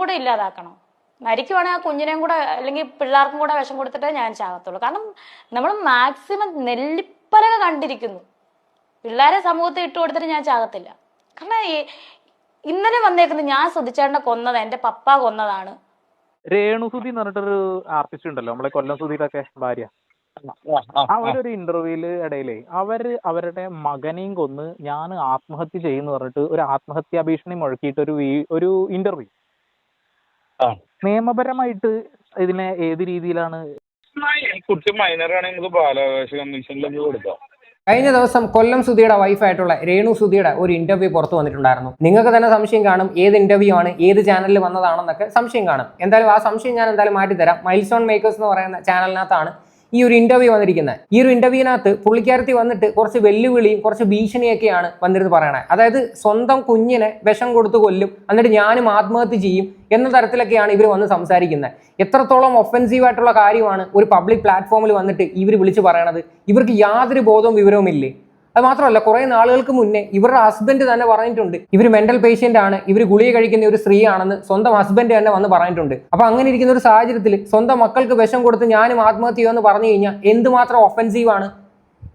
കൂടെ ഇല്ലാതാക്കണം. മരിക്കുവാണെങ്കിൽ ആ കുഞ്ഞിനെയും കൂടെ അല്ലെങ്കിൽ പിള്ളേർക്കും കൂടെ വിഷം കൊടുത്തിട്ടേ ഞാൻ ചാകത്തുള്ളൂ. കാരണം നമ്മൾ മാക്സിമം നെല്ലിപ്പലക കണ്ടിരിക്കുന്നു. പിള്ളേരെ സമൂഹത്തിൽ ഇട്ട് കൊടുത്തിട്ട് ഞാൻ ചാകത്തില്ല. കാരണം ഇന്നലെ വന്നേക്കുന്നത് ഞാൻ സുധിച്ചേട്ടനെ കൊന്നത് എന്റെ പപ്പ കൊന്നതാണ്. രേണുസുതി എന്ന് പറഞ്ഞിട്ടൊരു ആർട്ടിസ്റ്റ് ഉണ്ടല്ലോ നമ്മളെ കൊല്ലം സുധിയുടെ ഒക്കെ ഭാര്യ അവരൊരു ഇന്റർവ്യൂൽ ഇടയിലേ അവർ അവരുടെ മകനെയും കൊന്ന് ഞാൻ ആത്മഹത്യ ചെയ്യുന്നു പറഞ്ഞിട്ട് ഒരു ആത്മഹത്യാ ഭീഷണി മുഴക്കിയിട്ട് ഒരു ഒരു ഇന്റർവ്യൂ. നിയമപരമായിട്ട് ഇതിനെ ഏത് രീതിയിലാണ് കുട്ടി ബാലാവകാശ കമ്മീഷനിലേക്ക് കൊടുക്കാം? കഴിഞ്ഞ ദിവസം കൊല്ലം സുധിയുടെ വൈഫായിട്ടുള്ള രേണു സുധിയുടെ ഒരു ഇന്റർവ്യൂ പുറത്തു വന്നിട്ടുണ്ടായിരുന്നു. നിങ്ങൾക്ക് തന്നെ സംശയം കാണും ഏത് ഇന്റർവ്യൂ ആണ് ഏത് ചാനലിൽ വന്നതാണെന്നൊക്കെ സംശയം കാണും. എന്തായാലും ആ സംശയം ഞാൻ എന്തായാലും മാറ്റിത്തരാം. മൈൽസ്റ്റോൺ മേക്കേഴ്സ് എന്ന് പറയുന്ന ചാനലിനകത്താണ് ഈ ഒരു ഇന്റർവ്യൂ വന്നിരിക്കുന്നത് ഈ ഒരു ഇന്റർവ്യൂവിനകത്ത് പുള്ളിക്കാരത്തി വന്നിട്ട് കുറച്ച് വെല്ലുവിളിയും കുറച്ച് ഭീഷണിയൊക്കെയാണ് വന്നിരുന്ന് പറയണത് അതായത് സ്വന്തം കുഞ്ഞിനെ വിഷം കൊടുത്തു കൊല്ലും എന്നിട്ട് ഞാനും ആത്മഹത്യ ചെയ്യും എന്ന തരത്തിലൊക്കെയാണ് ഇവർ വന്ന് സംസാരിക്കുന്നത് എത്രത്തോളം ഒഫൻസീവ് ആയിട്ടുള്ള കാര്യമാണ് ഒരു പബ്ലിക് പ്ലാറ്റ്ഫോമിൽ വന്നിട്ട് ഇവർ വിളിച്ച് പറയണത്. ഇവർക്ക് യാതൊരു ബോധവും വിവരവും ഇല്ലേ അത് മാത്രമല്ല കുറെ നാളുകൾക്ക് മുന്നേ ഇവരുടെ ഹസ്ബൻഡ് തന്നെ പറഞ്ഞിട്ടുണ്ട് ഇവർ മെന്റൽ പേഷ്യന്റ് ആണ് ഇവർ ഗുളിക കഴിക്കുന്ന ഒരു സ്ത്രീ ആണെന്ന് സ്വന്തം ഹസ്ബൻഡ് തന്നെ വന്ന് പറഞ്ഞിട്ടുണ്ട്. അപ്പൊ അങ്ങനെ ഇരിക്കുന്ന ഒരു സാഹചര്യത്തിൽ സ്വന്തം മക്കൾക്ക് വിഷം കൊടുത്ത് ഞാനും ആത്മഹത്യ ചെയ്യുമെന്ന് പറഞ്ഞു കഴിഞ്ഞാൽ എന്തുമാത്രം ഒഫൻസീവ് ആണ്?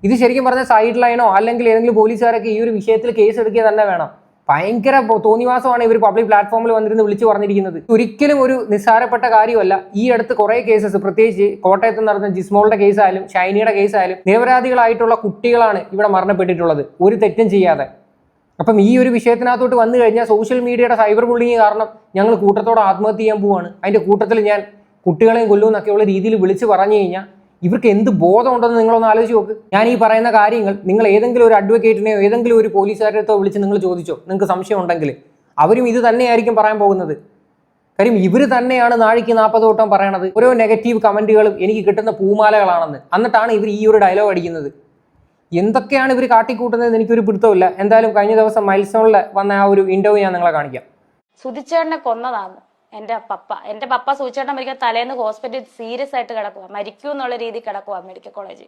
ഇത് ശരിക്കും പറഞ്ഞ സൈഡ് ലൈനോ അല്ലെങ്കിൽ ഏതെങ്കിലും പോലീസുകാരൊക്കെ ഈ ഒരു വിഷയത്തിൽ കേസ് എടുക്കുക തന്നെ വേണം. ഭയങ്കര തോന്നിവാസമാണ് ഇവർ പബ്ലിക് പ്ലാറ്റ്ഫോമിൽ വന്നിരുന്ന് വിളിച്ചു പറഞ്ഞിരിക്കുന്നത്. ഒരിക്കലും ഒരു നിസ്സാരപ്പെട്ട കാര്യമല്ല. ഈ അടുത്ത് കുറെ കേസസ് പ്രത്യേകിച്ച് കോട്ടയത്ത് നടന്ന ജിസ്മോളുടെ കേസായാലും ഷൈനിയുടെ കേസായാലും നിരപരാധികളായിട്ടുള്ള കുട്ടികളാണ് ഇവിടെ മരണപ്പെട്ടിട്ടുള്ളത്. ഒരു തെറ്റും ചെയ്യാതെ. അപ്പം ഈ ഒരു വിഷയത്തിനകത്തോട്ട് വന്നു കഴിഞ്ഞാൽ സോഷ്യൽ മീഡിയയുടെ സൈബർ ബുള്ളിങ് കാരണം ഞങ്ങൾ കൂട്ടത്തോടെ ആത്മഹത്യ ചെയ്യാൻ പോവാണ്. അതിന്റെ കൂട്ടത്തിൽ ഞാൻ കുട്ടികളെയും കൊല്ലുമെന്നൊക്കെയുള്ള രീതിയിൽ വിളിച്ച് പറഞ്ഞു കഴിഞ്ഞാൽ ഇവർക്ക് എന്ത് ബോധമുണ്ടെന്ന് നിങ്ങളൊന്ന് ആലോചിച്ച് നോക്ക്. ഞാൻ ഈ പറയുന്ന കാര്യങ്ങൾ നിങ്ങൾ ഏതെങ്കിലും ഒരു അഡ്വക്കേറ്റിനെയോ ഏതെങ്കിലും ഒരു പോലീസുകാരത്തോ വിളിച്ച് നിങ്ങൾ ചോദിച്ചോ. നിങ്ങൾക്ക് സംശയം ഉണ്ടെങ്കിൽ അവരും ഇത് തന്നെയായിരിക്കും പറയാൻ പോകുന്നത്. കാര്യം ഇവർ തന്നെയാണ് നാഴിക്ക് നാൽപ്പത് വട്ടം പറയണത്. ഓരോ നെഗറ്റീവ് കമന്റുകളും എനിക്ക് കിട്ടുന്ന പൂമാലകളാണെന്ന്. എന്നിട്ടാണ് ഇവർ ഈ ഒരു ഡയലോഗ് അടിക്കുന്നത്. എന്തൊക്കെയാണ് ഇവർ കാട്ടിക്കൂട്ടുന്നത് എനിക്കൊരു പിടുത്തമില്ല എന്തായാലും കഴിഞ്ഞ ദിവസം മൈൽസോണിൽ വന്ന ആ ഒരു ഇന്റർവ്യൂ ഞാൻ നിങ്ങളെ കാണിക്കാം. സുധിച്ചേട്ടനെ കൊന്നതാണ് എന്റെ പപ്പ. എന്റെ പപ്പ സൂചിച്ചേട്ടൻ മരിക്കാൻ തലേന്ന് ഹോസ്പിറ്റലിൽ സീരിയസ് ആയിട്ട് കിടക്കുക മരിക്കൂ എന്നുള്ള രീതി കിടക്കുക മെഡിക്കൽ കോളേജിൽ.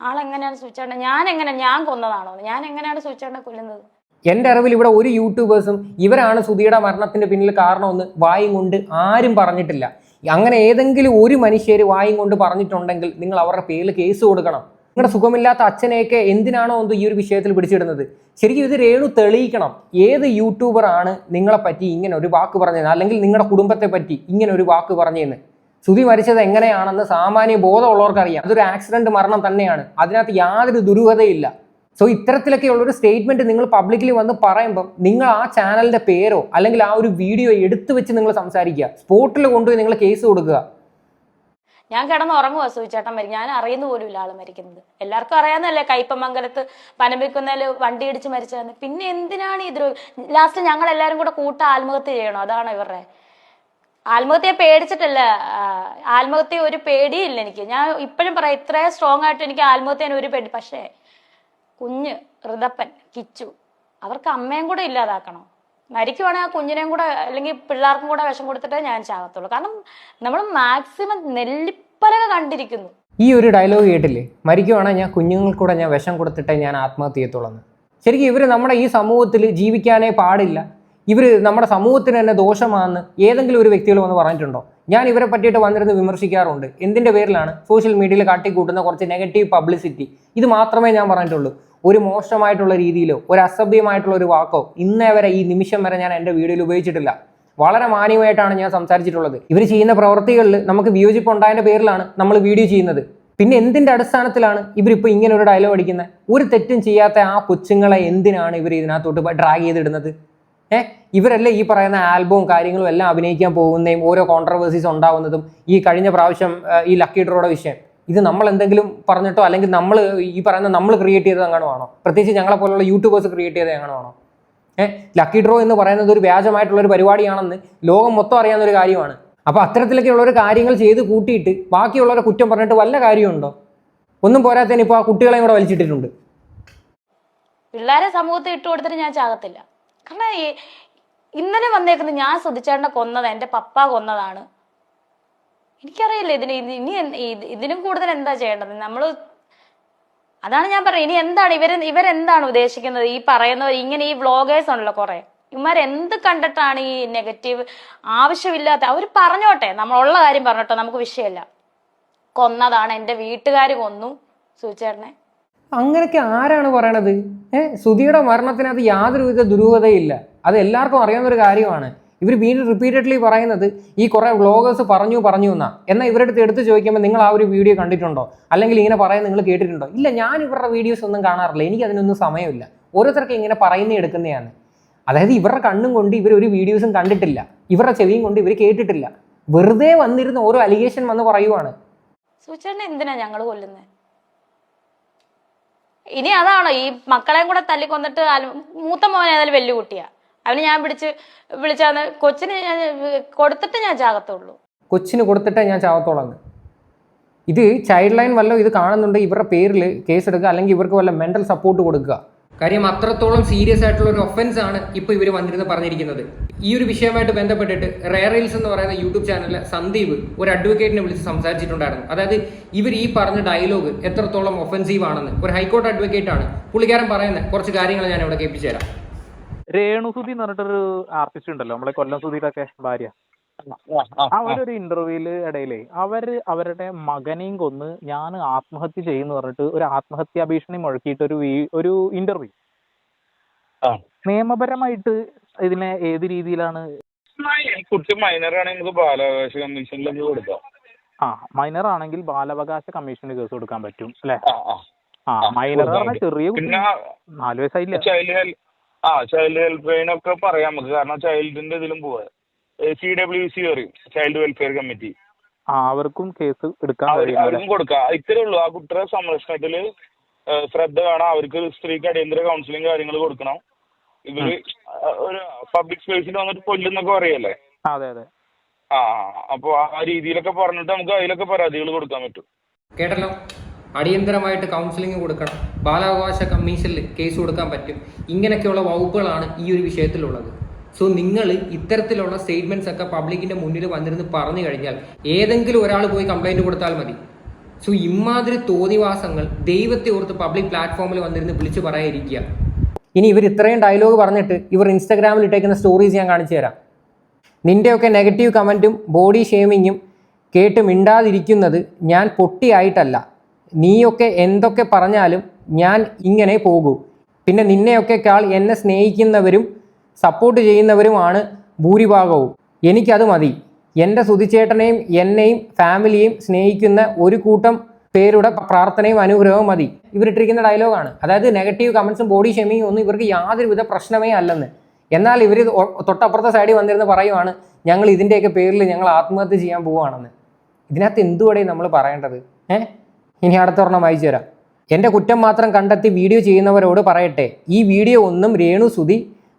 ആളെങ്ങനെയാണ് സൂചിച്ചേട്ടൻ ഞാൻ എങ്ങനെ ഞാൻ കൊന്നതാണോ? ഞാൻ എങ്ങനെയാണ് സൂചിച്ചേട്ടനെ കൊല്ലുന്നത്? എന്റെ അറിവിൽ ഇവിടെ ഒരു യൂട്യൂബേഴ്സും ഇവരാണ് സുധിയുടെ മരണത്തിന്റെ പിന്നിൽ കാരണമെന്ന് വായും കൊണ്ട് ആരും പറഞ്ഞിട്ടില്ല. അങ്ങനെ ഏതെങ്കിലും ഒരു മനുഷ്യർ വായും കൊണ്ട് പറഞ്ഞിട്ടുണ്ടെങ്കിൽ നിങ്ങൾ അവരുടെ പേരിൽ കേസ് കൊടുക്കണം. നിങ്ങളുടെ സുഖമില്ലാത്ത അച്ഛനെയൊക്കെ എന്തിനാണോ എന്തോ ഈ ഒരു വിഷയത്തിൽ പിടിച്ചിടുന്നത്? ശരിക്കും ഇത് രേണു തെളിയിക്കണം. ഏത് യൂട്യൂബർ ആണ് നിങ്ങളെ പറ്റി ഇങ്ങനെ ഒരു വാക്ക് പറഞ്ഞത്? അല്ലെങ്കിൽ നിങ്ങളുടെ കുടുംബത്തെ പറ്റി ഇങ്ങനെ ഒരു വാക്ക് പറഞ്ഞതെന്ന് സുതി മരിച്ചത് എങ്ങനെയാണെന്ന് സാമാന്യ ബോധമുള്ളവർക്ക് അറിയാം അതൊരു ആക്സിഡന്റ് മരണം തന്നെയാണ്. അതിനകത്ത് യാതൊരു ദുരൂഹതയില്ല. സോ ഇത്തരത്തിലൊക്കെയുള്ള ഒരു സ്റ്റേറ്റ്മെന്റ് നിങ്ങൾ പബ്ലിക്കിൽ വന്ന് പറയുമ്പം നിങ്ങൾ ആ ചാനലിന്റെ പേരോ അല്ലെങ്കിൽ ആ ഒരു വീഡിയോ എടുത്തു വെച്ച് നിങ്ങൾ സംസാരിക്കുക. സ്പോട്ടിൽ കൊണ്ടുപോയി നിങ്ങൾ കേസ് കൊടുക്കുക. ഞാൻ കിടന്ന് ഉറങ്ങുക സുധിച്ചേട്ടൻ മരിക്കും ഞാൻ അറിയുന്ന പോലും ഇല്ല ആൾ മരിക്കുന്നത്. എല്ലാവർക്കും അറിയാവുന്നല്ലേ കയ്പമംഗലത്ത് പനമ്പിക്കുന്നതിൽ വണ്ടി ഇടിച്ച് മരിച്ചതെന്ന്. പിന്നെ എന്തിനാണ് ഈ ഇത് ലാസ്റ്റ് ഞങ്ങൾ എല്ലാവരും കൂടെ കൂട്ട ആത്മഹത്യ ചെയ്യണം? അതാണ് ഇവരുടെ ആത്മഹത്യയെ പേടിച്ചിട്ടല്ല ആത്മഹത്യ ഒരു പേടിയില്ല എനിക്ക്. ഞാൻ ഇപ്പോഴും പറയാം ഇത്രയും സ്ട്രോങ് ആയിട്ട് എനിക്ക് ആത്മഹത്യേനെ ഒരു പേടി. പക്ഷേ കുഞ്ഞ് ഋതപ്പൻ കിച്ചു അവർക്ക് അമ്മയും കൂടെ ഇല്ലാതാക്കണം? മരിക്കുവാണെങ്കിൽ ആ കുഞ്ഞിനെയും കൂടെ അല്ലെങ്കിൽ പിള്ളേർക്കും കൂടെ വിഷം കൊടുത്തിട്ടേ ഞാൻ ചാകത്തുള്ളൂ. കാരണം നമ്മൾ മാക്സിമം നെല്ലിപ്പലക കണ്ടിരിക്കുന്നു. ഈ ഒരു ഡയലോഗ് കേട്ടില്ലേ? മരിക്കുവാണെങ്കിൽ ഞാൻ കുഞ്ഞുങ്ങൾക്കൂടെ ഞാൻ വിഷം കൊടുത്തിട്ടേ ഞാൻ ആത്മഹത്യ ശരിക്കും ഇവർ നമ്മുടെ ഈ സമൂഹത്തിൽ ജീവിക്കാനേ പാടില്ല. ഇവർ നമ്മുടെ സമൂഹത്തിന് തന്നെ ദോഷമാണെന്ന് ഏതെങ്കിലും ഒരു വ്യക്തികൾ വന്ന് പറഞ്ഞിട്ടുണ്ടോ? ഞാൻ ഇവരെ പറ്റിയിട്ട് വന്നിരുന്ന് വിമർശിക്കാറുണ്ട്. എന്തിന്റെ പേരിലാണ് സോഷ്യൽ മീഡിയയിൽ കാട്ടിക്കൂട്ടുന്ന കുറച്ച് നെഗറ്റീവ് പബ്ലിസിറ്റി ഇത് മാത്രമേ ഞാൻ പറഞ്ഞിട്ടുള്ളൂ. ഒരു മോശമായിട്ടുള്ള രീതിയിലോ ഒരു അസഭ്യമായിട്ടുള്ള ഒരു വാക്കോ ഇന്നേ വരെ ഈ നിമിഷം വരെ ഞാൻ എന്റെ വീഡിയോയിൽ ഉപയോഗിച്ചിട്ടില്ല. വളരെ മാന്യമായിട്ടാണ് ഞാൻ സംസാരിച്ചിട്ടുള്ളത്. ഇവർ ചെയ്യുന്ന പ്രവൃത്തികളിൽ നമുക്ക് വിയോജിപ്പ് ഉണ്ടായതിന്റെ പേരിലാണ് നമ്മൾ വീഡിയോ ചെയ്യുന്നത്. പിന്നെ എന്തിന്റെ അടിസ്ഥാനത്തിലാണ് ഇവരിപ്പോൾ ഇങ്ങനെ ഒരു ഡയലോഗ് അടിക്കുന്നത്? ഒരു തെറ്റും ചെയ്യാത്ത ആ കൊച്ചുങ്ങളെ എന്തിനാണ് ഇവർ ഇതിനകത്തോട്ട് ഡ്രാഗ് ചെയ്തിടുന്നത്? ഏഹ് ഇവരല്ലേ ഈ പറയുന്ന ആൽബവും കാര്യങ്ങളും എല്ലാം അഭിനയിക്കാൻ പോകുന്നതും ഓരോ കോൺട്രവേഴ്സീസ് ഉണ്ടാവുന്നതും ഈ കഴിഞ്ഞ പ്രാവശ്യം ഈ ലക്കി ഡ്രോയുടെ വിഷയം. ഇത് നമ്മൾ എന്തെങ്കിലും പറഞ്ഞിട്ടോ അല്ലെങ്കിൽ നമ്മൾ ഈ പറയുന്ന നമ്മൾ ക്രിയേറ്റ് ചെയ്തത് അങ്ങനെ ആണോ? പ്രത്യേകിച്ച് ഞങ്ങളെ പോലുള്ള യൂട്യൂബേഴ്സ് ക്രിയേറ്റ് ചെയ്തത് എങ്ങനെ ആണോ? ഏഹ് ലക്കി ഡ്രോ എന്ന് പറയുന്നത് ഒരു വ്യാജമായിട്ടുള്ള ഒരു പരിപാടിയാണെന്ന് ലോകം മൊത്തം അറിയാവുന്ന ഒരു കാര്യമാണ്. അപ്പൊ അത്തരത്തിലൊക്കെയുള്ള ഒരു കാര്യങ്ങൾ ചെയ്ത് കൂട്ടിയിട്ട് ബാക്കിയുള്ളവരെ കുറ്റം പറഞ്ഞിട്ട് വല്ല കാര്യമുണ്ടോ? ഒന്നും പോരാത്തതിന് ഇപ്പോൾ ആ കുട്ടികളെയും കൂടെ വലിച്ചിട്ടിട്ടുണ്ട്. പിള്ളേരെ സമൂഹത്തിൽ ഇട്ട് കൊടുത്തിട്ട് ഞാൻ ചാകത്തില്ല. കാരണം ഇന്നലെ വന്നേക്കുന്നത് ഞാൻ ശ്രദ്ധിച്ചേണ്ട കൊന്നത് എന്റെ പപ്പ കൊന്നതാണ്. എനിക്കറിയില്ല ഇതിന് ഇനി ഇതിനും കൂടുതൽ എന്താ ചെയ്യേണ്ടത്? നമ്മൾ അതാണ് ഞാൻ പറയുന്നത് ഇനി എന്താണ് ഇവർ ഇവരെന്താണ് ഉദ്ദേശിക്കുന്നത്? ഈ പറയുന്നവർ ഇങ്ങനെ ഈ വ്ളോഗേഴ്സ് ഉണ്ടല്ലോ കുറെ. ഇവന്മാർ എന്ത് കണ്ടിട്ടാണ് ഈ നെഗറ്റീവ് ആവശ്യമില്ലാത്ത അവർ പറഞ്ഞോട്ടെ. നമ്മളുള്ള കാര്യം പറഞ്ഞോട്ടെ. നമുക്ക് വിഷയമല്ല. കൊന്നതാണ് എന്റെ വീട്ടുകാർ കൊന്നു. സൂചേട്ടനെ. അങ്ങനെയൊക്കെ ആരാണ് പറയണത്? ഏഹ് സുധിയുടെ മരണത്തിനകത്ത് യാതൊരുവിധ ദുരൂഹതയില്ല. അത് എല്ലാവർക്കും അറിയാവുന്ന ഒരു കാര്യമാണ്. ഇവർ വീണ്ടും റിപ്പീറ്റഡ്ലി പറയുന്നത് ഈ കുറേ വ്ളോഗേഴ്സ് പറഞ്ഞു പറഞ്ഞു എന്നാ. എന്നാൽ ഇവരുടെ അടുത്ത് എടുത്ത് ചോദിക്കുമ്പോൾ നിങ്ങൾ ആ ഒരു വീഡിയോ കണ്ടിട്ടുണ്ടോ? അല്ലെങ്കിൽ ഇങ്ങനെ പറയാൻ നിങ്ങൾ കേട്ടിട്ടുണ്ടോ? ഇല്ല ഞാൻ ഇവരുടെ വീഡിയോസ് ഒന്നും കാണാറില്ല. എനിക്ക് അതിനൊന്നും സമയമില്ല. ഓരോരുത്തർക്ക് ഇങ്ങനെ പറയുന്ന എടുക്കുന്നതാണ്. അതായത് ഇവരുടെ കണ്ണും കൊണ്ട് ഇവർ ഒരു വീഡിയോസും കണ്ടിട്ടില്ല. ഇവരുടെ ചെവിയും കൊണ്ട് ഇവർ കേട്ടിട്ടില്ല. വെറുതെ വന്നിരുന്ന ഓരോ അലിഗേഷൻ വന്ന് പറയുവാണ്. എന്തിനാ ഞങ്ങൾ കൊല്ലുന്നത് ഇനി അതാണോ ഈ മക്കളെയും കൂടെ തല്ലിക്കൊന്നിട്ട് മൂത്ത മോൻ ഏതായാലും വലിയ കുട്ടിയാ അവന് ഞാൻ പിടിച്ച് വിളിച്ചാന്ന് കൊച്ചിന് ഞാൻ കൊടുത്തിട്ട് ഞാൻ ചാകത്തുള്ളൂ. കൊച്ചിന് കൊടുത്തിട്ടേ ഞാൻ ചാകത്തോളാന്ന് ഇത് ചൈൽഡ് ലൈൻ വല്ലോ ഇത് കാണുന്നുണ്ട് ഇവരുടെ പേരിൽ കേസ് എടുക്കുക അല്ലെങ്കിൽ ഇവർക്ക് വല്ല മെന്റൽ സപ്പോർട്ട് കൊടുക്കുക. കാര്യം അത്രത്തോളം സീരിയസ് ആയിട്ടുള്ള ഒരു ഒഫൻസ് ആണ് ഇപ്പോൾ ഇവർ വന്നിരുന്ന് പറഞ്ഞിരിക്കുന്നത്. ഈ ഒരു വിഷയമായിട്ട് ബന്ധപ്പെട്ടിട്ട് റെയറൈൽസ് എന്ന് പറയുന്ന യൂട്യൂബ് ചാനലിലെ സന്ദീപ് ഒരു അഡ്വക്കേറ്റിനെ വിളിച്ച് സംസാരിച്ചിട്ടുണ്ടായിരുന്നു. അതായത് ഇവർ ഈ പറഞ്ഞ ഡയലോഗ് എത്രത്തോളം ഒഫൻസീവ് ആണെന്ന്. ഒരു ഹൈക്കോർട്ട് അഡ്വക്കേറ്റ് ആണ്. പുള്ളിക്കാരൻ പറയുന്ന കുറച്ച് കാര്യങ്ങൾ ഞാൻ ഇവിടെ കേൾപ്പിച്ചു തരാം. രേണുസുതി എന്ന് പറഞ്ഞിട്ടൊരു ആർട്ടിസ്റ്റ് ഉണ്ടല്ലോ നമ്മളെ കൊല്ലം സുധിയുടെ ഭാര്യ. അവരൊരു ഇന്റർവ്യൂൽ ഇടയിലേ അവർ അവരുടെ മകനെയും കൊന്ന് ഞാൻ ആത്മഹത്യ ചെയ്യുന്നു പറഞ്ഞിട്ട് ഒരു ആത്മഹത്യാ ഭീഷണി മുഴക്കിയിട്ട് ഒരു ഒരു ഇന്റർവ്യൂ. നിയമപരമായിട്ട് ഇതിനെ ഏത് രീതിയിലാണ്? കുട്ടി മൈനർ ആണെങ്കിൽ ബാലാവകാശ കൊടുക്കാം. ആ മൈനർ ആണെങ്കിൽ ബാലാവകാശ കമ്മീഷന് കേസ് കൊടുക്കാൻ പറ്റും അല്ലെ? ആ മൈനർ പറഞ്ഞാൽ ചെറിയ നാല് വയസ്സായില്ല? ആ ചൈൽഡ് ഹെൽപ്പ് ലൈനൊക്കെ പറയാം നമുക്ക്. കാരണം ചൈൽഡിന്റെ ഇതിലും പോവാ. സി ഡബ്ല്യു സി പറയും ചൈൽഡ് വെൽഫെയർ കമ്മിറ്റി അവർക്കും കേസ് എടുക്കാൻ അവർക്കും കൊടുക്കാം. ഇത്രേ ഉള്ളൂ. ആ കുട്ടിയുടെ സംരക്ഷണത്തിൽ ശ്രദ്ധ വേണം. അവർക്ക് സ്ത്രീക്ക് അടിയന്തര കൗൺസിലിംഗ് കാര്യങ്ങൾ കൊടുക്കണം. ഇവർ ഒരു പബ്ലിക് സ്പേസിൽ വന്നിട്ട് കൊല്ലുന്നൊക്കെ പറയല്ലേ? അതെ അതെ. ആ അപ്പൊ ആ രീതിയിലൊക്കെ പറഞ്ഞിട്ട് നമുക്ക് അതിലൊക്കെ പരാതികൾ കൊടുക്കാൻ പറ്റും. കേട്ടല്ലോ? അടിയന്തരമായിട്ട് കൗൺസിലിംഗ് കൊടുക്കണം. ബാലാവകാശ കമ്മീഷനിൽ കേസ് കൊടുക്കാൻ പറ്റും. ഇങ്ങനെയൊക്കെയുള്ള വകുപ്പുകളാണ് ഈ ഒരു വിഷയത്തിലുള്ളത്. സോ നിങ്ങൾ ഇത്തരത്തിലുള്ള സ്റ്റേറ്റ്മെന്റ്സ് ഒക്കെ പബ്ലിക്കിന്റെ മുന്നിൽ വന്നിരുന്ന് പറഞ്ഞു കഴിഞ്ഞാൽ ഏതെങ്കിലും ഒരാൾ പോയി കംപ്ലൈന്റ് കൊടുത്താൽ മതി. സോ ഇമാതിരി തോന്നിവാസങ്ങൾ ദൈവത്തെ ഓർത്ത് പബ്ലിക് പ്ലാറ്റ്ഫോമിൽ വന്നിരുന്ന് വിളിച്ചു പറയാതിരിക്കുക ഇനി ഇവർ ഇത്രയും ഡയലോഗ് പറഞ്ഞിട്ട് ഇവർ ഇൻസ്റ്റാഗ്രാമിൽ ഇട്ടേക്കുന്ന സ്റ്റോറീസ് ഞാൻ കാണിച്ചു തരാം. നിന്റെയൊക്കെ നെഗറ്റീവ് കമന്റും ബോഡി ഷേമിങ്ങും കേട്ട് മിണ്ടാതിരിക്കുന്നത് ഞാൻ പൊട്ടിയായിട്ടല്ല. നീയൊക്കെ എന്തൊക്കെ പറഞ്ഞാലും ഞാൻ ഇങ്ങനെ പോകൂ. പിന്നെ നിന്നെയൊക്കെക്കാൾ എന്നെ സ്നേഹിക്കുന്നവരും സപ്പോർട്ട് ചെയ്യുന്നവരുമാണ് ഭൂരിഭാഗവും. എനിക്കത് മതി. എന്റെ സുതിച്ചേട്ടനെയും എന്നെയും ഫാമിലിയെയും സ്നേഹിക്കുന്ന ഒരു കൂട്ടം പേരുടെ പ്രാർത്ഥനയും അനുഗ്രഹവും മതി. ഇവരിട്ടിരിക്കുന്ന ഡയലോഗാണ് അതായത് നെഗറ്റീവ് കമൻസും ബോഡി ഷെമിങ്ങും ഒന്നും ഇവർക്ക് യാതൊരുവിധ പ്രശ്നമേ അല്ലെന്ന്. എന്നാൽ ഇവർ തൊട്ടപ്പുറത്തെ സൈഡിൽ വന്നിരുന്ന് പറയുവാണ് ഞങ്ങൾ ഇതിന്റെയൊക്കെ പേരിൽ ഞങ്ങൾ ആത്മഹത്യ ചെയ്യാൻ പോവുകയാണെന്ന്. ഇതിനകത്ത് എന്തുകൂടെ നമ്മൾ പറയേണ്ടത്? ഏ? ഇനി അടുത്തൊരെണ്ണം വായിച്ചു തരാം. എന്റെ കുറ്റം മാത്രം കണ്ടെത്തി വീഡിയോ ചെയ്യുന്നവരോട് പറയട്ടെ. ഈ വീഡിയോ ഒന്നും രേണു സുതി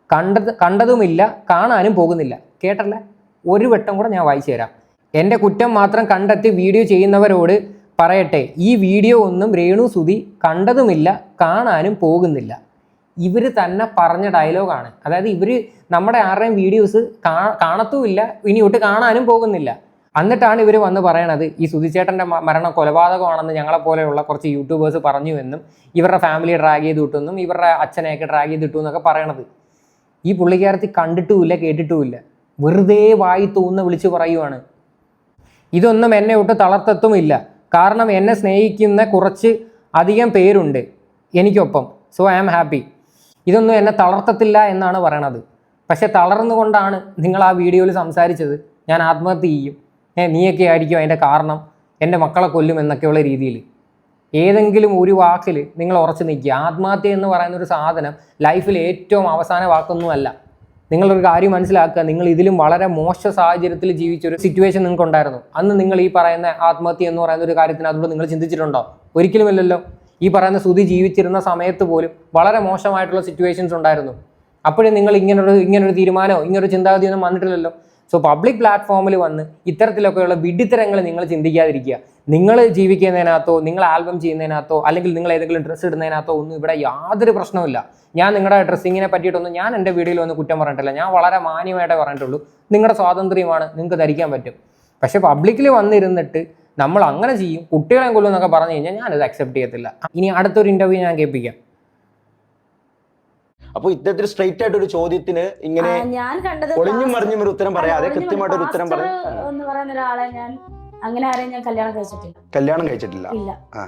കണ്ടത് കണ്ടതുമില്ല കാണാനും പോകുന്നില്ല. കേട്ടല്ലേ? ഒരു വട്ടം കൂടെ ഞാൻ വായിച്ചു തരാം. എന്റെ കുറ്റം മാത്രം കണ്ടെത്തി വീഡിയോ ചെയ്യുന്നവരോട് പറയട്ടെ. ഈ വീഡിയോ ഒന്നും രേണു സുതി കണ്ടതുമില്ല കാണാനും പോകുന്നില്ല. ഇവർ തന്നെ പറഞ്ഞ ഡയലോഗാണ്. അതായത് ഇവർ നമ്മുടെ ആരുടെയും വീഡിയോസ് കാണത്തുമില്ല ഇനി ഒട്ട് കാണാനും പോകുന്നില്ല. എന്നിട്ടാണ് ഇവർ വന്ന് പറയണത് ഈ സുധിച്ചേട്ടന്റെ മരണം കൊലപാതകമാണെന്ന് ഞങ്ങളെപ്പോലെയുള്ള കുറച്ച് യൂട്യൂബേഴ്സ് പറഞ്ഞു എന്നും ഇവരുടെ ഫാമിലി ഡ്രാഗ് ചെയ്ത് വിട്ടെന്നും ഇവരുടെ അച്ഛനെയൊക്കെ ഡ്രാഗ് ചെയ്ത് വിട്ടു എന്നൊക്കെ പറയണത്. ഈ പുള്ളിക്കാരത്തി കണ്ടിട്ടുമില്ല കേട്ടിട്ടുമില്ല. വെറുതെ വായി തോന്നുന്ന വിളിച്ചു പറയുവാണ്. ഇതൊന്നും എന്നെ ഒട്ട് തളർത്തത്തുമില്ല. കാരണം എന്നെ സ്നേഹിക്കുന്ന കുറച്ച് അധികം പേരുണ്ട് എനിക്കൊപ്പം. സോ ഐ ആം ഹാപ്പി ഇതൊന്നും എന്നെ തളർത്തത്തില്ല എന്നാണ് പറയണത്. പക്ഷെ തളർന്നുകൊണ്ടാണ് നിങ്ങൾ ആ വീഡിയോയിൽ സംസാരിച്ചത്. ഞാൻ ആത്മഹത്യ ചെയ്യും. നീയൊക്കെ ആയിരിക്കും അതിന്റെ കാരണം. എന്റെ മക്കളെ കൊല്ലും എന്നൊക്കെയുള്ള രീതിയിൽ. ഏതെങ്കിലും ഒരു വാക്കിൽ നിങ്ങൾ ഉറച്ചു നിൽക്കുക. ആത്മഹത്യ എന്ന് പറയുന്ന ഒരു സാധനം ലൈഫിൽ ഏറ്റവും അവസാന വാക്കൊന്നുമല്ല. നിങ്ങളൊരു കാര്യം മനസ്സിലാക്കുക. നിങ്ങൾ ഇതിലും വളരെ മോശ സാഹചര്യത്തിൽ ജീവിച്ചൊരു സിറ്റുവേഷൻ നിങ്ങൾക്ക് ഉണ്ടായിരുന്നു അന്ന് നിങ്ങൾ ഈ പറയുന്ന ആത്മഹത്യ എന്ന് പറയുന്ന ഒരു കാര്യത്തിന് അതുകൊണ്ട് നിങ്ങൾ ചിന്തിച്ചിട്ടുണ്ടോ? ഒരിക്കലുമില്ലല്ലോ. ഈ പറയുന്ന സുതി ജീവിച്ചിരുന്ന സമയത്ത് പോലും വളരെ മോശമായിട്ടുള്ള സിറ്റുവേഷൻസ് ഉണ്ടായിരുന്നു. അപ്പോഴും നിങ്ങൾ ഇങ്ങനൊരു ഇങ്ങനൊരു തീരുമാനമോ ഇങ്ങനൊരു ചിന്താഗതിയൊന്നും വന്നിട്ടില്ലല്ലോ. സോ പബ്ലിക് പ്ലാറ്റ്ഫോമിൽ വന്ന് ഇത്തരത്തിലൊക്കെയുള്ള വിഡിത്തരങ്ങൾ നിങ്ങൾ ചിന്തിക്കാതിരിക്കുക. നിങ്ങൾ ജീവിക്കുന്നതിനകത്തോ നിങ്ങൾ ആൽബം ചെയ്യുന്നതിനകത്തോ അല്ലെങ്കിൽ നിങ്ങൾ ഏതെങ്കിലും ഡ്രസ്സ് ഇടുന്നതിനകത്തോ ഒന്നും ഇവിടെ യാതൊരു പ്രശ്നമില്ല ഞാൻ നിങ്ങളുടെ ഡ്രസ്സിങ്ങിനെ പറ്റിയിട്ടൊന്നും ഞാൻ എന്റെ വീഡിയോയിൽ ഒന്ന് കുറ്റം പറഞ്ഞിട്ടില്ല. ഞാൻ വളരെ മാന്യമായിട്ടേ പറഞ്ഞിട്ടുള്ളൂ. നിങ്ങളുടെ സ്വാതന്ത്ര്യമാണ് നിങ്ങൾക്ക് ധരിക്കാൻ പറ്റും. പക്ഷേ പബ്ലിക്കിൽ വന്നിരുന്നിട്ട് നമ്മൾ അങ്ങനെ ചെയ്യും. കുട്ടികളെ കൊല്ലും എന്നൊക്കെ പറഞ്ഞു കഴിഞ്ഞാൽ ഞാനത് അക്സെപ്റ്റ് ചെയ്യത്തില്ല. ഇനി അടുത്തൊരു ഇന്റർവ്യൂ ഞാൻ കേൾപ്പിക്കാം. അപ്പോൾ ഇത്തരത്തിൽ സ്ട്രൈറ്റ് ആയിട്ട് ഒരു ചോദ്യത്തിന് ഇങ്ങനെ ഞാൻ കണ്ടത് ഒളിഞ്ഞും മറിഞ്ഞും ഒരു ഉത്തരം പറയാതെ അതെ കൃത്യമായിട്ട് ഒരു ഉത്തരം പറയാം. എന്ന് പറയുന്ന ഒരാളെ ഞാൻ അങ്ങനെ ആരെയും ഞാൻ കല്യാണം കഴിച്ചിട്ടില്ല. കല്യാണം കഴിച്ചിട്ടില്ല. ഇല്ല. ആ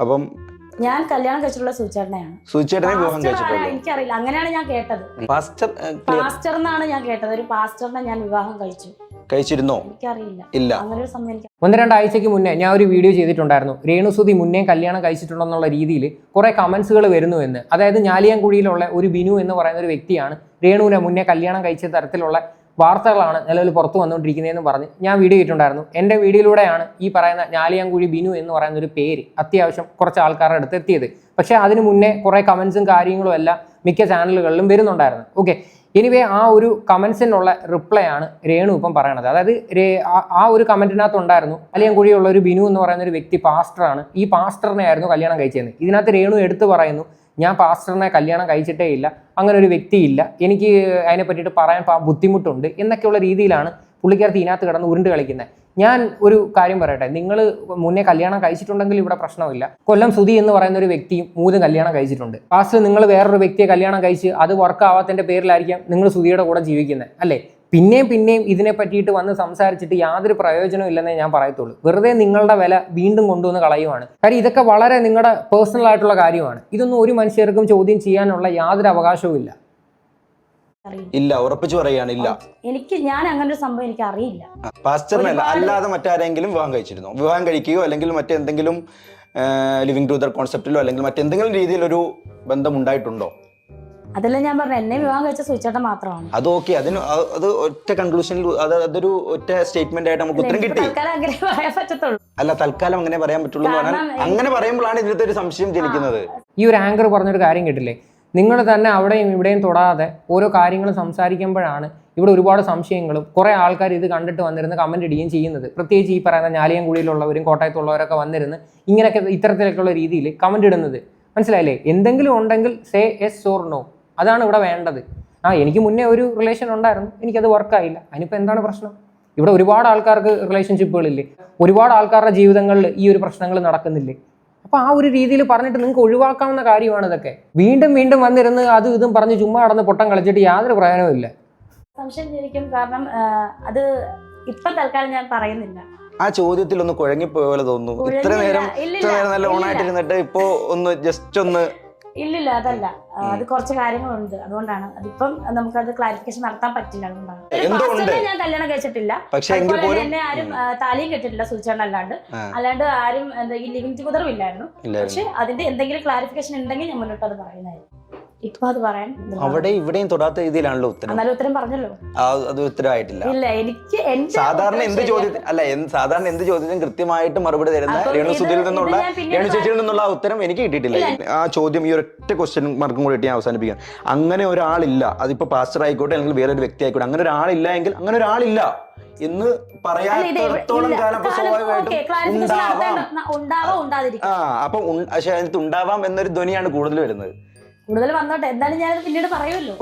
അപ്പം ഞാൻ കല്യാണം കഴിച്ചിട്ടുള്ള സൂചേട്ടനെയാണ്. സൂചേട്ടനെ വിവാഹം എനിക്കറിയില്ല. അങ്ങനെയാണ് ഞാൻ കേട്ടത്. പാസ്റ്റർ പാസ്റ്റർ എന്നാണ് ഞാൻ കേട്ടത്. ഒരു പാസ്റ്ററിനെ ഞാൻ വിവാഹം കഴിച്ചു. കഴിച്ചിരുന്നോ? എനിക്കറിയില്ല. ഇല്ല. ഒന്ന് രണ്ടാഴ്ചയ്ക്ക് മുന്നേ ഞാൻ ഒരു വീഡിയോ ചെയ്തിട്ടുണ്ടായിരുന്നു. രേണുസുതി മുന്നേ കല്യാണം കഴിച്ചിട്ടുണ്ടെന്നുള്ള രീതിയിൽ കുറെ കമന്റ്സുകൾ വരുന്നു എന്ന്. അതായത് ഞാലിയാൻകുഴിയിലുള്ള ഒരു ബിനു എന്ന് പറയുന്ന ഒരു വ്യക്തിയാണ് രേണുവിനെ മുന്നേ കല്യാണം കഴിച്ച തരത്തിലുള്ള വാർത്തകളാണ് നിലവിൽ പുറത്തു വന്നുകൊണ്ടിരിക്കുന്നതെന്ന് പറഞ്ഞ് ഞാൻ വീഡിയോ ചെയ്തിട്ടുണ്ടായിരുന്നു എന്റെ വീഡിയോയിലൂടെയാണ് ഈ പറയുന്ന ഞാലിയാങ്കുഴി ബിനു എന്ന് പറയുന്ന ഒരു പേര് അത്യാവശ്യം കുറച്ച് ആൾക്കാരുടെ അടുത്ത് എത്തിയത്. പക്ഷേ അതിന് മുന്നേ കുറേ കമൻസും കാര്യങ്ങളും എല്ലാം മിക്ക ചാനലുകളിലും വരുന്നുണ്ടായിരുന്നു. ഓക്കെ എനിവേ ആ ഒരു കമൻസിനുള്ള റിപ്ലൈ ആണ് രേണു ഇപ്പം പറയണത്. അതായത് ആ- ഒരു കമന്റിനകത്ത് ഉണ്ടായിരുന്നു. അലിയൻകുഴിയുള്ള ഒരു ബിനു എന്ന് പറയുന്ന ഒരു വ്യക്തി പാസ്റ്ററാണ് ഈ പാസ്റ്ററിനെ ആയിരുന്നു കല്യാണം കഴിച്ചത് ഇതിനകത്ത് രേണു എടുത്തു പറയുന്നു ഞാൻ പാസ്റ്ററിനെ കല്യാണം കഴിച്ചിട്ടേ ഇല്ല. അങ്ങനെ ഒരു വ്യക്തിയില്ല എനിക്ക് അതിനെ പറ്റിയിട്ട് പറയാൻ ബുദ്ധിമുട്ടുണ്ട്. എന്നൊക്കെയുള്ള രീതിയിലാണ് പുള്ളിക്കാരത്തി ഇതിനകത്ത് കിടന്ന് ഉരുണ്ട് കളിക്കുന്നത് ഞാൻ ഒരു കാര്യം പറയട്ടെ. നിങ്ങൾ മുന്നേ കല്യാണം കഴിച്ചിട്ടുണ്ടെങ്കിൽ ഇവിടെ പ്രശ്നമില്ല. കൊല്ലം സുധി എന്ന് പറയുന്ന ഒരു വ്യക്തിയും മൂന്ന് കല്യാണം കഴിച്ചിട്ടുണ്ട്. പാസ്റ്റ് നിങ്ങൾ വേറൊരു വ്യക്തിയെ കല്യാണം കഴിച്ച് അത് വർക്ക് ആവാത്തതിന്റെ പേരിലായിരിക്കാം നിങ്ങൾ സുധിയുടെ കൂടെ ജീവിക്കുന്നത് അല്ലേ? പിന്നെയും പിന്നെയും ഇതിനെ പറ്റിയിട്ട് വന്ന് സംസാരിച്ചിട്ട് യാതൊരു പ്രയോജനവും ഇല്ലെന്നേ ഞാൻ പറയത്തുള്ളൂ. വെറുതെ നിങ്ങളുടെ വില വീണ്ടും കൊണ്ടുവന്ന് കളയുവാണ്. കാര്യം ഇതൊക്കെ വളരെ നിങ്ങളുടെ പേഴ്സണൽ ആയിട്ടുള്ള കാര്യമാണ്. ഇതൊന്നും ഒരു മനുഷ്യർക്കും ചോദ്യം ചെയ്യാനുള്ള യാതൊരു അവകാശവും ഇല്ല ഇല്ല ഉറപ്പിച്ചു പറയാണ് ഇല്ല. എനിക്ക് ഞാൻ അങ്ങനെ ഒരു സംഭവം എനിക്ക് അറിയില്ല. പാസ്റ്ററിനല്ല അല്ലാതെ മറ്റാരെങ്കിലും വിവാഹം കഴിച്ചിരുന്നു? വിവാഹം കഴിക്കുകയോ അല്ലെങ്കിൽ മറ്റെന്തെങ്കിലും ലിവിങ് ടുദർ കോൺസെപ്റ്റിലോ അല്ലെങ്കിൽ മറ്റെന്തെങ്കിലും രീതിയിൽ ഒരു ബന്ധം ഉണ്ടായിട്ടുണ്ടോ അതല്ല ഞാൻ പറഞ്ഞു എന്നെ വിവാഹം കഴിച്ച സുചേട്ടൻ മാത്രമാണ്. അത് ഓക്കെ അതിന് അത് ഒറ്റ കൺക്ലൂഷനിൽ അത് അതൊരു ഒറ്റ സ്റ്റേറ്റ്മെന്റ് ആയിട്ട് നമുക്ക് ഉത്തരം കിട്ടി. അല്ല തൽക്കാലം അങ്ങനെ പറയാൻ പറ്റുള്ളൂ അങ്ങനെ പറയുമ്പോഴാണ് ഇതിലത്തെ ഒരു സംശയം ജനിക്കുന്നത്. ഈ ഒരു ആങ്കർ പറഞ്ഞൊരു കാര്യം കേട്ടില്ലേ? നിങ്ങൾ തന്നെ അവിടെയും ഇവിടെയും തൊടാതെ ഓരോ കാര്യങ്ങളും സംസാരിക്കുമ്പോഴാണ് ഇവിടെ ഒരുപാട് സംശയങ്ങളും കുറേ ആൾക്കാർ ഇത് കണ്ടിട്ട് വന്നിരുന്ന് കമന്റ് ഇടുകയും ചെയ്യുന്നത്. പ്രത്യേകിച്ച് ഈ പറയുന്ന ഞാലിയൻകുടിയിലുള്ളവരും കോട്ടയത്തുള്ളവരൊക്കെ വന്നിരുന്ന് ഇങ്ങനെയൊക്കെ ഇത്തരത്തിലൊക്കെയുള്ള രീതിയിൽ കമന്റ് ഇടുന്നത്. മനസ്സിലായില്ലേ? എന്തെങ്കിലും ഉണ്ടെങ്കിൽ സേ എസ് ഓർ നോ അതാണ് ഇവിടെ വേണ്ടത്. ആ എനിക്ക് മുന്നേ ഒരു റിലേഷൻ ഉണ്ടായിരുന്നു. എനിക്കത് വർക്കായില്ല അതിനിപ്പോൾ എന്താണ് പ്രശ്നം? ഇവിടെ ഒരുപാട് ആൾക്കാർക്ക് റിലേഷൻഷിപ്പുകളില്ലേ ഒരുപാട് ആൾക്കാരുടെ ജീവിതങ്ങളിൽ ഈ ഒരു പ്രശ്നങ്ങൾ നടക്കുന്നില്ലേ? അപ്പൊ ആ ഒരു രീതിയിൽ പറഞ്ഞിട്ട് നിങ്ങൾക്ക് ഒഴിവാക്കാവുന്ന കാര്യമാണ് ഇതൊക്കെ. വീണ്ടും വീണ്ടും വന്നിരുന്ന് അതും ഇതും പറഞ്ഞ് ചുമ്മാ കടന്ന് പൊട്ടം കളിച്ചിട്ട് യാതൊരു പ്രയോജനവും ഇല്ല. സംശയം ജനിക്കും കാരണം ആ, അത് ഇപ്പൊ തൽക്കാലം ഞാൻ പറയുന്നില്ല. ആ ചോദ്യത്തിൽ ഒന്ന് കുഴങ്ങിപ്പോയ പോലെ തോന്നുന്നു. ഇത്ര നേരം ഇത്ര നേരം നല്ല. ഓണായിട്ടിരുന്നിട്ട് ഇപ്പോ ഒന്ന് ജസ്റ്റ് ഒന്ന് ഇല്ലില്ല അതല്ല. അത് കുറച്ച് കാര്യങ്ങളുണ്ട്. അതുകൊണ്ടാണ്. അതിപ്പം നമുക്ക് അത് ക്ലാരിഫിക്കേഷൻ നടത്താൻ പറ്റില്ല അതുകൊണ്ടാണ്. ഞാൻ കല്യാണം കഴിച്ചിട്ടില്ല. അതുപോലെ തന്നെ ആരും താലിയും കെട്ടിട്ടില്ല സൂചിച്ചേട്ടൻ അല്ലാണ്ട്. അല്ലാണ്ട് ആരും എന്താ ഈ ഇല്ലായിരുന്നു. ഇല്ലായിരുന്നു. പക്ഷെ അതിന്റെ എന്തെങ്കിലും ക്ലാരിഫിക്കേഷൻ ഉണ്ടെങ്കിൽ ഞാൻ മുന്നോട്ട് അത് പറയുന്നതായിരുന്നു ഇപ്പൊ അത് പറയാൻ അവിടെ ഇവിടെയും തൊടാത്ത രീതിയിലാണല്ലോ ഉത്തരം. എന്നാലും ഉത്തരം പറഞ്ഞല്ലോ. അത് ഉത്തരവായിട്ടില്ല. ഇല്ല എനിക്ക് സാധാരണ എന്ത്. ചോദ്യത്തിന് അല്ല സാധാരണ എന്ത് ചോദ്യത്തിനും കൃത്യമായിട്ട് മറുപടി തരുന്ന രേണു സുധിയിൽ നിന്നുള്ള രേണു ചേച്ചിയിൽ നിന്നുള്ള ഉത്തരം എനിക്ക് കിട്ടിയിട്ടില്ല. ആ ചോദ്യം ഈ ഒരൊറ്റ ക്വസ്റ്റ്യൻ മാർക്കും കൂടി കിട്ടി ഞാൻ അവസാനിപ്പിക്കാം. അങ്ങനെ ഒരാളില്ല അതിപ്പോ പാസ്റ്റർ ആയിക്കോട്ടെ അല്ലെങ്കിൽ വേറൊരു വ്യക്തി ആയിക്കോട്ടെ അങ്ങനെ ഒരാളില്ല എങ്കിൽ അങ്ങനെ ഒരാളില്ല എന്ന് പറയാൻ പറയാത്തോളം കാലം ഉണ്ടാവാം. ആ അപ്പൊ പക്ഷെ അതിനകത്ത് ഉണ്ടാവാം എന്നൊരു ധ്വനിയാണ് കൂടുതൽ വരുന്നത്. കൂടുതൽ വന്നോട്ടെ. എന്തായാലും ഞാനത് പിന്നീട് പറയുമല്ലോ.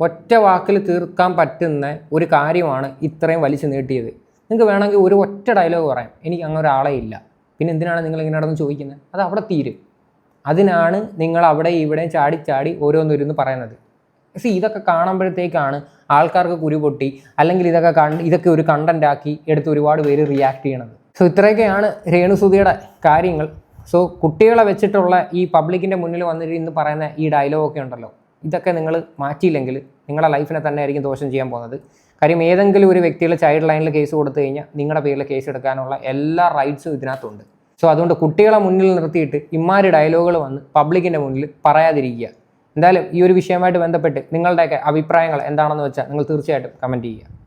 ഒറ്റ വാക്കിൽ തീർക്കാൻ പറ്റുന്ന ഒരു കാര്യമാണ് ഇത്രയും വലിച്ചു നീട്ടിയത്. നിങ്ങൾക്ക് വേണമെങ്കിൽ ഒരു ഒറ്റ ഡയലോഗ് പറയാം. എനിക്ക് അങ്ങനെ ഒരാളെ ഇല്ല. പിന്നെ എന്തിനാണ് നിങ്ങൾ ഇങ്ങനെ നടന്ന് ചോദിക്കുന്നത്? അത് അവിടെ തീരും. അതിനാണ് നിങ്ങൾ അവിടെ ഇവിടെ ചാടി ചാടി ഓരോന്നൊരുന്ന് പറയുന്നത്. സി ഇതൊക്കെ കാണുമ്പോഴത്തേക്കാണ് ആൾക്കാർക്ക് കുരുപൊട്ടി അല്ലെങ്കിൽ ഇതൊക്കെ കണ്ട് ഇതൊക്കെ ഒരു കണ്ടന്റ് ആക്കി എടുത്ത് ഒരുപാട് പേര് റിയാക്ട് ചെയ്യണത്. സോ ഇത്രയൊക്കെയാണ് രേണുസുതിയുടെ കാര്യങ്ങൾ. സോ കുട്ടികളെ വെച്ചിട്ടുള്ള ഈ പബ്ലിക്കിന്റെ മുന്നിൽ വന്നിട്ട് ഇന്ന് പറയുന്ന ഈ ഡയലോഗൊക്കെ ഉണ്ടല്ലോ. ഇതൊക്കെ നിങ്ങൾ മാറ്റിയില്ലെങ്കിൽ നിങ്ങളുടെ ലൈഫിനെ തന്നെ ആയിരിക്കും ദോഷം ചെയ്യാൻ പോകുന്നത്. കാര്യം ഏതെങ്കിലും ഒരു വ്യക്തിയുടെ ചൈൽഡ് ലൈനിൽ കേസ് കൊടുത്തു കഴിഞ്ഞാൽ നിങ്ങളുടെ പേരിൽ കേസ് എടുക്കാനുള്ള എല്ലാ റൈറ്റ്സും ഇതിനകത്തുണ്ട്. സോ അതുകൊണ്ട് കുട്ടികളെ മുന്നിൽ നിർത്തിയിട്ട് ഇമാരി ഡയലോഗുകൾ വന്ന് പബ്ലിക്കിന്റെ മുന്നിൽ പറയാതിരിക്കുക. എന്തായാലും ഈ ഒരു വിഷയമായിട്ട് ബന്ധപ്പെട്ട് നിങ്ങളുടെയൊക്കെ അഭിപ്രായങ്ങൾ എന്താണെന്ന് വെച്ചാൽ നിങ്ങൾ തീർച്ചയായിട്ടും കമന്റ് ചെയ്യുക.